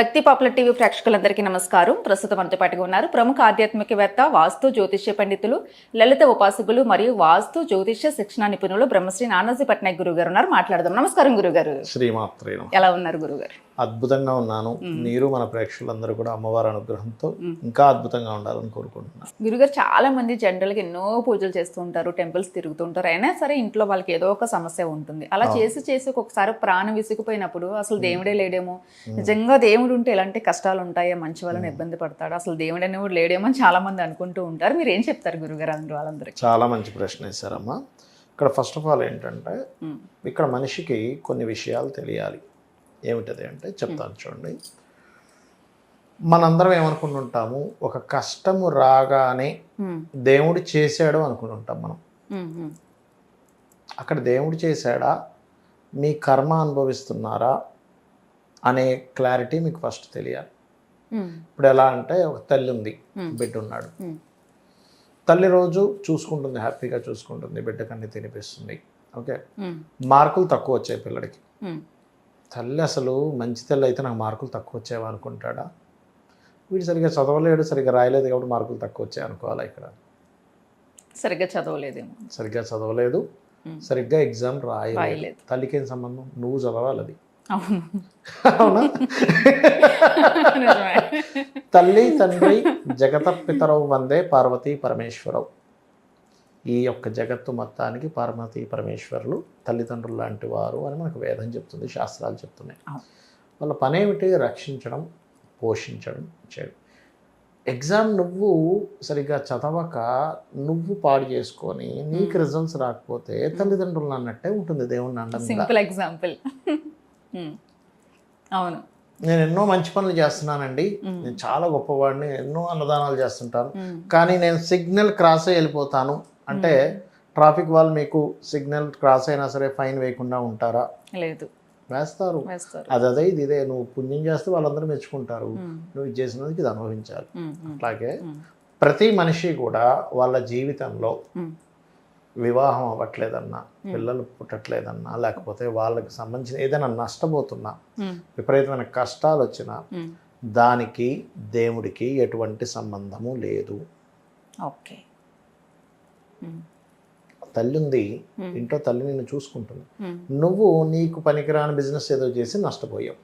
భక్తి popular TV ప్రేక్షకులందరికీ నమస్కారం. ప్రస్తుతం మనతో పాటుగా ఉన్నారు ప్రముఖ ఆధ్యాత్మికవేత్త వాస్తు జ్యోతిష్య పండితులు లలిత ఉపాసకులు మరియు వాస్తు జ్యోతిష్య శిక్షణ నిపుణులు బ్రహ్మశ్రీ నానాజీ పట్నాయక్ గురువు గారు ఉన్నారు. మాట్లాడదాం. నమస్కారం గురుగారు. ఎలా ఉన్నారు గురుగారు అద్భుతంగా ఉన్నాను. మీరు మన ప్రేక్షకులందరూ కూడా అమ్మవారి అనుగ్రహంతో ఇంకా అద్భుతంగా ఉండాలని కోరుకుంటున్నాను. గురుగారు చాలా మంది జనరల్గా ఎన్నో పూజలు చేస్తూ ఉంటారు టెంపుల్స్ తిరుగుతూ ఉంటారు. అయినా సరే ఇంట్లో వాళ్ళకి ఏదో ఒక సమస్య ఉంటుంది. అలా చేసి చేసి ఒక్కొక్కసారి ప్రాణం విసిగిపోయినప్పుడు అసలు దేవుడే లేడేమో? నిజంగా దేవుడు ఉంటే ఎలాంటి కష్టాలు ఉంటాయో? మంచి వాళ్ళని ఇబ్బంది పడతాడు? అసలు దేవుడు అనేవాడు లేడేమో అని చాలా మంది అనుకుంటూ ఉంటారు. మీరు ఏం చెప్తారు గురుగారు అందరూ వాళ్ళందరికీ? చాలా మంచి ప్రశ్న వేశారమ్మా. ఇక్కడ ఫస్ట్ ఆఫ్ ఆల్ ఏంటంటే ఇక్కడ మనిషికి కొన్ని విషయాలు తెలియాలి. ఏమిటది అంటే చెప్తాను చూడండి. మనందరం ఏమనుకుంటుంటాము? ఒక కష్టము రాగానే దేవుడు చేశాడు అనుకుంటుంటాం మనం. అక్కడ దేవుడు చేశాడా? మీ కర్మ అనుభవిస్తున్నారా? అనే క్లారిటీ మీకు ఫస్ట్ తెలియాలి. ఇప్పుడు ఎలా అంటే ఒక తల్లి ఉంది. బిడ్డ ఉన్నాడు తల్లి రోజు చూసుకుంటుంది హ్యాపీగా చూసుకుంటుంది బిడ్డకు అన్ని తినిపిస్తుంది. ఓకే? మార్కులు తక్కువ వచ్చాయి పిల్లడికి. తల్లి అసలు మంచి తల్లి అయితే నాకు మార్కులు తక్కువ వచ్చాయా అనుకుంటాడా? వీడు సరిగ్గా చదవలేడు సరిగ్గా రాయలేదు కాబట్టి మార్కులు తక్కువ వచ్చాయి అనుకోవాలా ఇక్కడ? సరిగ్గా చదవలేదేమో. సరిగ్గా చదవలేదు. సరిగ్గా ఎగ్జామ్ రాయలేదు. తల్లికి ఏం సంబంధం? నువ్వు చదవాలి అది. అవును. తల్లి తండ్రి జగత పితరవు వందే పార్వతీ పరమేశ్వరవు ఈ యొక్క జగత్తు మొత్తానికి పార్వతీ పరమేశ్వరులు తల్లిదండ్రులు లాంటి వారు అని మనకు వేదం చెప్తుంది శాస్త్రాలు చెప్తున్నాయి. వాళ్ళ పనేమిటి రక్షించడం పోషించడం చేయడం ఎగ్జామ్ నువ్వు సరిగ్గా చదవక నువ్వు పాడు చేసుకొని నీకు రిజల్ట్స్ రాకపోతే తల్లిదండ్రులు అన్నట్టే ఉంటుంది దేవుణ్ణి మీద. సింపుల్ ఎగ్జాంపుల్ అవును. నేను ఎన్నో మంచి పనులు చేస్తున్నానండి. నేను చాలా గొప్పవాడిని ఎన్నో అన్నదానాలు చేస్తుంటాను. కానీ నేను సిగ్నల్ క్రాస్ అయ్యి వెళ్ళిపోతాను. అంటే ట్రాఫిక్ వాళ్ళు మీకు సిగ్నల్ క్రాస్ అయినా సరే ఫైన్ వేయకుండా ఉంటారా? లేదు. వేస్తారు. అది అదే ఇది ఇదే. నువ్వు పుణ్యం చేస్తే వాళ్ళందరూ మెచ్చుకుంటారు. నువ్వు ఇది చేసినందుకు ఇది అనుభవించాలి. అట్లాగే ప్రతి మనిషి కూడా వాళ్ళ జీవితంలో వివాహం అవ్వట్లేదన్నా పిల్లలు పుట్టట్లేదన్నా లేకపోతే వాళ్ళకి సంబంధించిన ఏదైనా నష్టపోతున్నా విపరీతమైన కష్టాలు వచ్చినా. దానికి దేవుడికి ఎటువంటి సంబంధము లేదు. ఓకే. తల్లి ఉంది. ఇంట్లో తల్లి నిన్ను చూసుకుంటుంది. నువ్వు నీకు పనికిరాని బిజినెస్ ఏదో చేసి నష్టపోయావు.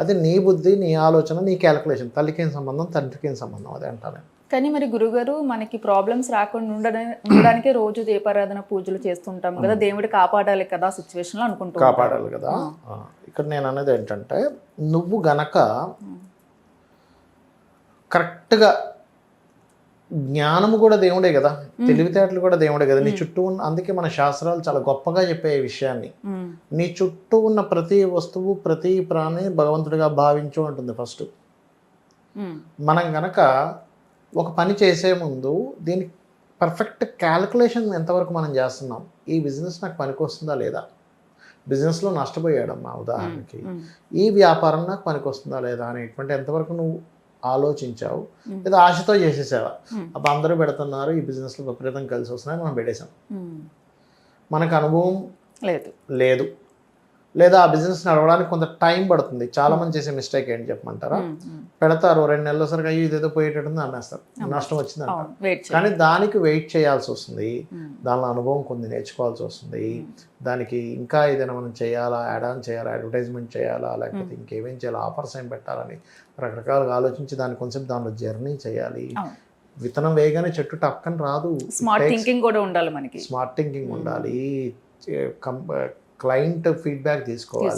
అది నీ బుద్ధి నీ ఆలోచన నీ క్యాలిక్యులేషన్ తల్లికి ఏం సంబంధం తండ్రికి ఏం సంబంధం అదే అంటాను. కానీ మరి గురుగారు మనకి ప్రాబ్లమ్స్ రాకుండా ఉండడానికి ఉండడానికే రోజు దీపారాధన పూజలు చేస్తుంటాం కదా. దేవుడు కాపాడాలి కదా సిచ్యువేషన్లో అనుకుంటూ. కాపాడాలి కదా? ఇక్కడ నేను అనేది ఏంటంటే నువ్వు గనక కరెక్ట్గా జ్ఞానము కూడా దేవుడే కదా. తెలివితేటలు కూడా దేవుడే కదా. నీ చుట్టూ ఉన్న అందుకే మన శాస్త్రాలు చాలా గొప్పగా చెప్పే విషయాన్ని. నీ చుట్టూ ఉన్న ప్రతి వస్తువు ప్రతి ప్రాణి భగవంతుడిగా భావించు అంటుంది ఫస్ట్. మనం గనక ఒక పని చేసే ముందు దీని పర్ఫెక్ట్ క్యాలిక్యులేషన్ ఎంతవరకు మనం చేస్తున్నాం? ఈ బిజినెస్ నాకు పనికొస్తుందా లేదా? బిజినెస్లో నష్టపోయాడమ్మా ఉదాహరణకి. ఈ వ్యాపారం నాకు పనికొస్తుందా లేదా అనేటువంటి ఎంతవరకు నువ్వు ఆలోచించావు. లేదా ఆశతో చేసేసావా. అప్పుడు అందరూ పెడుతున్నారు ఈ బిజినెస్లో విపరీతం కలిసి వస్తున్నాయి మనం పెట్టేశాం. మనకు అనుభవం లేదు లేదు లేదా ఆ బిజినెస్ నడవడానికి కొంత టైం పడుతుంది. చాలా మంది చేసే మిస్టేక్ ఏంటి చెప్పమంటారా. పెడతారు రెండు నెలల సరికి అయ్యి ఇదేదో పోయేటట్టుంది అమ్మేస్తారు. నష్టం వచ్చింది అంటారు కానీ దానికి వెయిట్ చేయాల్సి వస్తుంది. దానిలో అనుభవం కొన్ని నేర్చుకోవాల్సి వస్తుంది. దానికి ఇంకా ఏదైనా మనం చేయాలా యాడ్ ఆన్ చేయాలా అడ్వర్టైజ్మెంట్ చేయాలా లేకపోతే ఇంకేమేం చేయాలా ఆఫర్స్ ఏం పెట్టాలని రకరకాలుగా ఆలోచించి దాని కొంచెం దానిలో జర్నీ చేయాలి. విత్తనం వేయగానే చెట్టు టక్కని రాదు. స్మార్ట్ థింకింగ్ కూడా ఉండాలి మనకి. స్మార్ట్ థింకింగ్ ఉండాలి. క్లయింట్ ఫీడ్బ్యాక్ తీసుకోవాలి.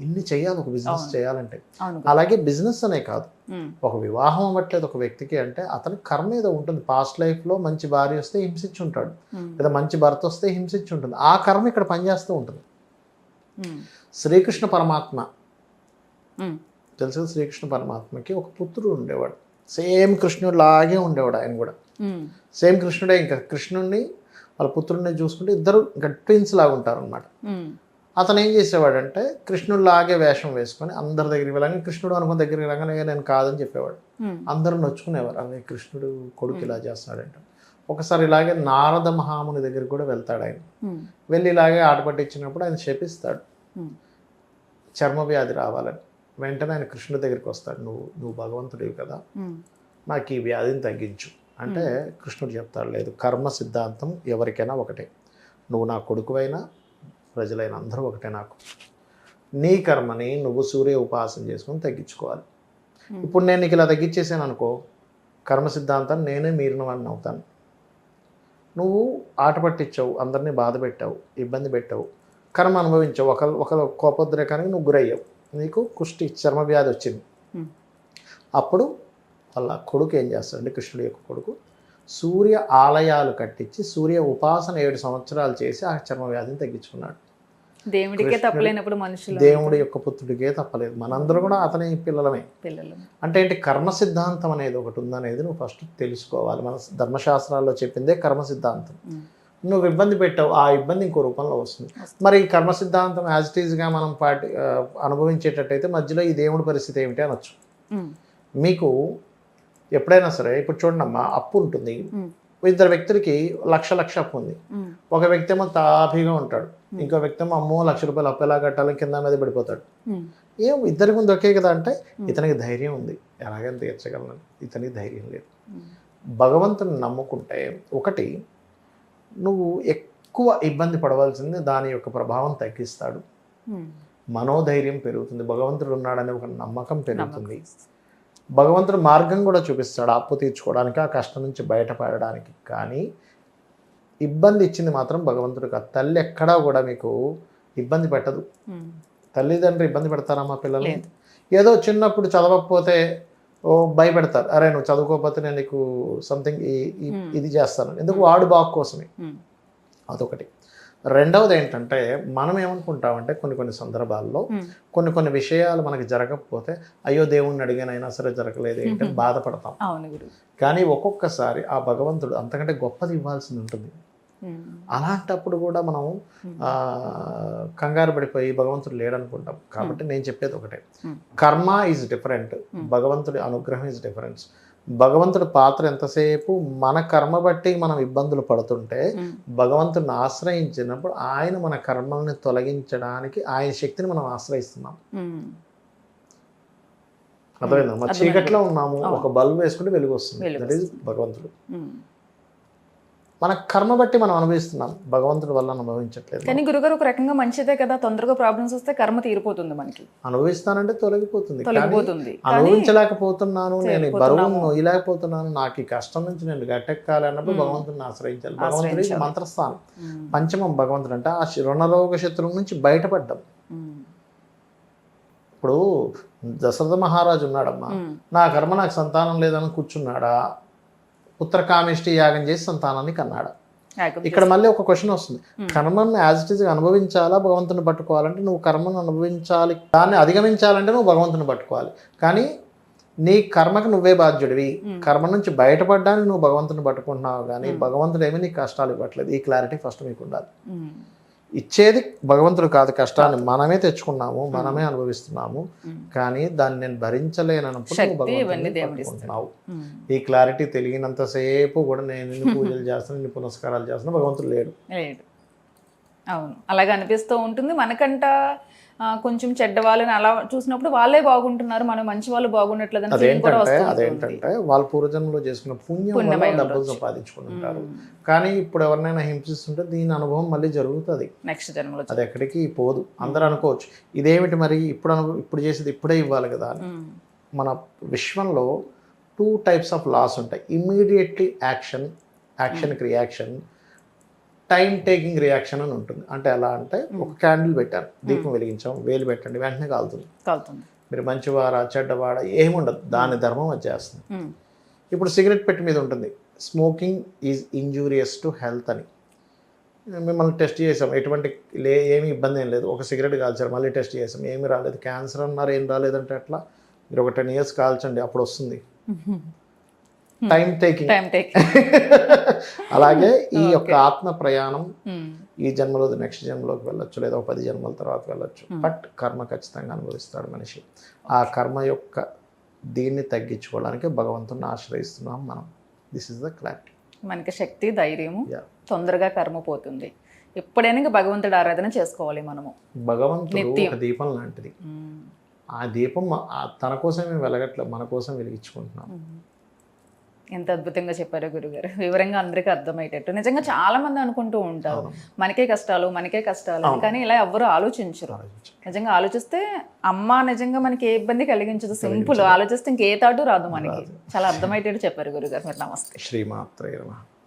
ఇన్ని చేయాలి ఒక బిజినెస్. చేయాలంటే. అలాగే బిజినెస్ అనే కాదు. ఒక వివాహం అవ్వట్లేదు ఒక వ్యక్తికి అంటే అతని కర్మ ఏదో ఉంటుంది. పాస్ట్ లైఫ్లో మంచి భార్య వస్తే హింసించి ఉంటాడు. లేదా మంచి భర్త వస్తే హింసించి ఉంటుంది. ఆ కర్మ ఇక్కడ పనిచేస్తూ ఉంటుంది. శ్రీకృష్ణ పరమాత్మ. తెలుసు శ్రీకృష్ణ పరమాత్మకి ఒక పుత్రుడు ఉండేవాడు. సేమ్ కృష్ణుడు లాగే ఉండేవాడు ఆయన కూడా. సేమ్ కృష్ణుడే ఇంకా. కృష్ణుడిని వాళ్ళ పుత్రుడిని చూసుకుంటే ఇద్దరు ట్విన్స్ లాగా ఉంటారు అనమాట అతను ఏం చేసేవాడంటే కృష్ణుడు లాగే వేషం వేసుకొని అందరి దగ్గరికి వెళ్ళగానే కృష్ణుడు అనుకున్న దగ్గరికి రాగానే నేను కాదని చెప్పేవాడు. అందరూ నొచ్చుకునేవారు. అదే కృష్ణుడు కొడుకు ఇలా చేస్తున్నాడంట. ఒకసారి ఇలాగే నారద మహాముని దగ్గరికి కూడా వెళ్తాడు ఆయన. వెళ్ళి ఇలాగే ఆట పట్టించినప్పుడు ఆయన శపిస్తాడు. ఉమ్, చర్మ వ్యాధి రావాలని. వెంటనే ఆయన కృష్ణుడి దగ్గరికి వస్తాడు. నువ్వు నువ్వు భగవంతుడివి కదా. నాకు ఈ వ్యాధిని తగ్గించు. అంటే కృష్ణుడు చెప్తాడు లేదు కర్మ సిద్ధాంతం ఎవరికైనా ఒకటే. నువ్వు నా కొడుకువైనా ప్రజలైన అందరూ ఒకటే నాకు. నీ కర్మని నువ్వు సూర్య ఉపాసన చేసుకొని తగ్గించుకోవాలి. ఇప్పుడు నేను నీకు ఇలా తగ్గించేసాను అనుకో కర్మ సిద్ధాంతం నేనే మీరిన వాడిని అవుతాను. నువ్వు ఆట పట్టించావు అందరినీ బాధ పెట్టావు ఇబ్బంది పెట్టావు. కర్మ అనుభవించావు ఒక ఒక కోపోద్రేకానికి నువ్వు గురయ్యావు. నీకు కుష్టి చర్మ వ్యాధి వచ్చింది. అప్పుడు వాళ్ళ కొడుకు ఏం చేస్తాడంటే కృష్ణుడి యొక్క కొడుకు సూర్య ఆలయాలు కట్టించి సూర్య ఉపాసన ఏడు సంవత్సరాలు చేసి ఆ చర్మ వ్యాధిని తగ్గించుకున్నాడు. దేవుడికే తప్పలేనప్పుడు మనుషులు దేవుడి యొక్క పుత్రుడికే తప్పలేదు. మనందరూ కూడా అతని పిల్లలమే. పిల్లలు అంటే ఏంటి కర్మ సిద్ధాంతం అనేది ఒకటి ఉందనేది నువ్వు ఫస్ట్ తెలుసుకోవాలి. మన ధర్మశాస్త్రాల్లో చెప్పిందే కర్మ సిద్ధాంతం. నువ్వు ఇబ్బంది పెట్టావు ఆ ఇబ్బంది ఇంకో రూపంలో వస్తుంది. మరి ఈ కర్మ సిద్ధాంతం యాజ్ ఇట్ ఈజ్గా మనం పాటి అనుభవించేటట్టయితే మధ్యలో ఈ దేవుడి పరిస్థితి ఏమిటి అనొచ్చు. మీకు ఎప్పుడైనా సరే ఇప్పుడు చూడండి అప్పు ఉంటుంది. ఇద్దరు వ్యక్తులకి లక్ష లక్ష అప్పు ఉంది. ఒక వ్యక్తి ఏమో తాపీగా ఉంటాడు. ఇంకో వ్యక్తి ఏమో అమ్మో లక్ష రూపాయలు అప్పు ఎలా కట్టాలి కింద మీద పడిపోతాడు. ఏం ఇద్దరి ముందు ఒకే కదా అంటే ఇతనికి ధైర్యం ఉంది. ఎలాగైనా తీర్చగలను. ఇతనికి ధైర్యం లేదు. భగవంతుని నమ్ముకుంటే ఒకటి నువ్వు ఎక్కువ ఇబ్బంది పడవలసింది దాని యొక్క ప్రభావం తగ్గిస్తాడు. మనోధైర్యం పెరుగుతుంది. భగవంతుడు ఉన్నాడనే ఒక నమ్మకం పెరుగుతుంది. భగవంతుడు మార్గం కూడా చూపిస్తాడు అప్పు తీర్చుకోవడానికి ఆ కష్టం నుంచి బయటపడడానికి. కానీ ఇబ్బంది ఇచ్చింది మాత్రం భగవంతుడు కాదు తల్లి ఎక్కడా కూడా మీకు ఇబ్బంది పెట్టదు. తల్లిదండ్రులు ఇబ్బంది పెడతారా మా పిల్లల్ని? లేదు. ఏదో చిన్నప్పుడు చదవకపోతే ఓ భయపెడతారు. అరే నువ్వు చదువుకోకపోతే నేను నీకు సంథింగ్ ఇది చేస్తాను. ఎందుకు? వాడు బాగు కోసమే. అదొకటి. రెండవది ఏంటంటే మనం ఏమనుకుంటామంటే కొన్ని కొన్ని సందర్భాల్లో కొన్ని కొన్ని విషయాలు మనకి జరగకపోతే అయ్యో దేవుణ్ణి అడిగానైనా సరే జరగలేదు ఏంటని బాధపడతాం. కానీ ఒక్కొక్కసారి ఆ భగవంతుడు అంతకంటే గొప్పది ఇవ్వాల్సింది ఉంటుంది. అలాంటప్పుడు కూడా మనం కంగారు పడిపోయి భగవంతుడు లేడనుకుంటాం. కాబట్టి నేను చెప్పేది ఒకటే. కర్మ ఈజ్ డిఫరెంట్ భగవంతుడి అనుగ్రహం ఈజ్ డిఫరెన్స్ భగవంతుడి పాత్ర ఎంతసేపు? మన కర్మ బట్టి మనం ఇబ్బందులు పడుతుంటే భగవంతుడిని ఆశ్రయించినప్పుడు ఆయన మన కర్మల్ని తొలగించడానికి ఆయన శక్తిని మనం ఆశ్రయిస్తున్నాం. ఉమ్, అర్థమైందా? మన అర్థమైంది. చీకట్లో ఉన్నాము. ఒక బల్బ్ వేసుకుంటే వెలుగు వస్తుంది. దట్ ఈజ్ భగవంతుడు. మన కర్మ బట్టి మనం అనుభవిస్తున్నాం. భగవంతుడి వల్ల అనుభవించట్లేదు కానీ గురుగారు ఒక రకంగా మంచిదే కదా. తొందరగా ప్రాబ్లమ్స్ వస్తే కర్మ తీరిపోతుంది మనకి. అనుభవిస్తానంటే తొలగిపోతుంది. తొలగిపోతుంది. అనుభవించలేకపోతున్నాను నేను చేయలేకపోతున్నాము. నొయ్యలేకపోతున్నాను నాకు ఈ కష్టం నుంచి నేను గట్టెక్కాలి అన్నప్పుడు భగవంతుడిని ఆశ్రయించాలి. భగవంతుడి. మంత్రస్థానం. పంచమం భగవంతుడు అంటే ఆ రుణరోగ శత్రువు నుంచి బయటపడ్డం. ఇప్పుడు దశరథ మహారాజు ఉన్నాడమ్మా. నా కర్మ నాకు సంతానం లేదని కూర్చున్నాడా? ఉత్తరకామిష్టి యాగం చేసి సంతానాన్ని కన్నాడా. ఇక్కడ మళ్ళీ ఒక క్వశ్చన్ వస్తుంది. కర్మను యాజ్ ఇట్ ఈజ్ అనుభవించాలా? భగవంతుని పట్టుకోవాలంటే నువ్వు కర్మను అనుభవించాలి. దాన్ని అధిగమించాలంటే నువ్వు భగవంతుని పట్టుకోవాలి. కానీ నీ కర్మకు నువ్వే బాధ్యుడివి. కర్మ నుంచి బయటపడడానికి నువ్వు భగవంతుని పట్టుకుంటున్నావు కానీ భగవంతుడు ఏమీ నీకు కష్టాలు ఇవ్వట్లేదు. ఈ క్లారిటీ ఫస్ట్ మీకు ఉండాలి. ఇచ్చేది భగవంతుడు కాదు కష్టాన్ని మనమే తెచ్చుకున్నాము మనమే అనుభవిస్తున్నాము. కానీ దాన్ని నేను భరించలేనప్పుడు ఈ క్లారిటీ తెలియనంతసేపు కూడా నేను పూజలు చేస్తాను ఇన్ని పునస్కారాలు చేస్తాను భగవంతుడు లేడు. లేడు. అవును. అలాగే అనిపిస్తూ ఉంటుంది. మనకంట కొంచెం చెడ్డ వాళ్ళని అలా చూసినప్పుడు వాళ్ళే బాగుంటున్నారు మనం మంచి వాళ్ళు కూడా అదేంటంటే వాళ్ళ పూర్వజన్మలో చేసుకున్న పుణ్యం డబ్బులు ఉమ్, కానీ ఇప్పుడు ఎవరినైనా హింసిస్తుంటే దీని అనుభవం మళ్ళీ జరుగుతుంది. నెక్స్ట్ జన్మలో అది ఎక్కడికి పోదు. అందరూ అనుకోవచ్చు ఇదేమిటి మరి ఇప్పుడు అను ఇప్పుడు చేసేది ఇప్పుడే ఇవ్వాలి కదా అని. మన విశ్వంలో టూ టైప్స్ ఆఫ్ లాస్ ఉంటాయి. ఇమ్మీడియట్లీ యాక్షన్ యాక్షన్కి రియాక్షన్ టైం టేకింగ్ రియాక్షన్ అని ఉంటుంది. అంటే ఎలా అంటే ఒక క్యాండిల్ పెట్టారు దీపం వెలిగించాం వేలు పెట్టండి. వెంటనే కాలుతుంది. కాలుతుంది. మీరు మంచివారా చెడ్డవాడా ఏముండదు. దాని ధర్మం అది చేస్తుంది ఉమ్, ఇప్పుడు సిగరెట్ పెట్టి మీద ఉంటుంది. Smoking is injurious to health అని. మిమ్మల్ని టెస్ట్ చేసాం. ఎటువంటి లే ఏమీ ఇబ్బంది ఏం లేదు. ఒక సిగరెట్ కాల్చారు. మళ్ళీ టెస్ట్ చేసాం. ఏమీ రాలేదు. క్యాన్సర్ అన్నారు. ఏం రాలేదంటే ఎట్లా మీరు ఒక టెన్ ఇయర్స్ కాల్చండి. అప్పుడు వస్తుంది. టైం టేకింగ్ టైం టేక్ అలాగే ఈ యొక్క ఆత్మ ప్రయాణం ఉమ్, ఈ జన్మలో నెక్స్ట్ జన్మలోకి వెళ్ళొచ్చు లేదా ఒక పది జన్మల తర్వాత వెళ్ళొచ్చు. బట్ కర్మ ఖచ్చితంగా అనుభవిస్తాడు మనిషి. ఆ కర్మ యొక్క దీన్ని తగ్గించుకోవడానికి భగవంతుని ఆశ్రయిస్తున్నాం మనం. దిస్ ఇస్ ద క్లారిటీ మనకి శక్తి ధైర్యము తొందరగా కర్మ పోతుంది. ఎప్పుడైనా భగవంతుడి ఆరాధన చేసుకోవాలి మనము. భగవంతుడు దీపం లాంటిది. ఆ దీపం తన కోసం మేము వెలగట్లేదు మన కోసం వెలిగించుకుంటున్నాం. ఎంత అద్భుతంగా చెప్పారు గురుగారు. వివరంగా అందరికీ అర్థమయ్యేటట్టు. నిజంగా చాలా మంది అనుకుంటూ ఉంటారు. మనకే కష్టాలు మనకే కష్టాలు. కానీ ఇలా ఎవ్వరు ఆలోచించరు. నిజంగా ఆలోచిస్తే అమ్మ నిజంగా మనకి ఏ ఇబ్బంది కలిగించదు. సింపుల్. ఆలోచిస్తే ఇంకే తాటు రాదు మనకి. చాలా అర్థమయ్యేటట్టు చెప్పారు గురుగారు. మీరు నమస్తే. శ్రీమాత్రే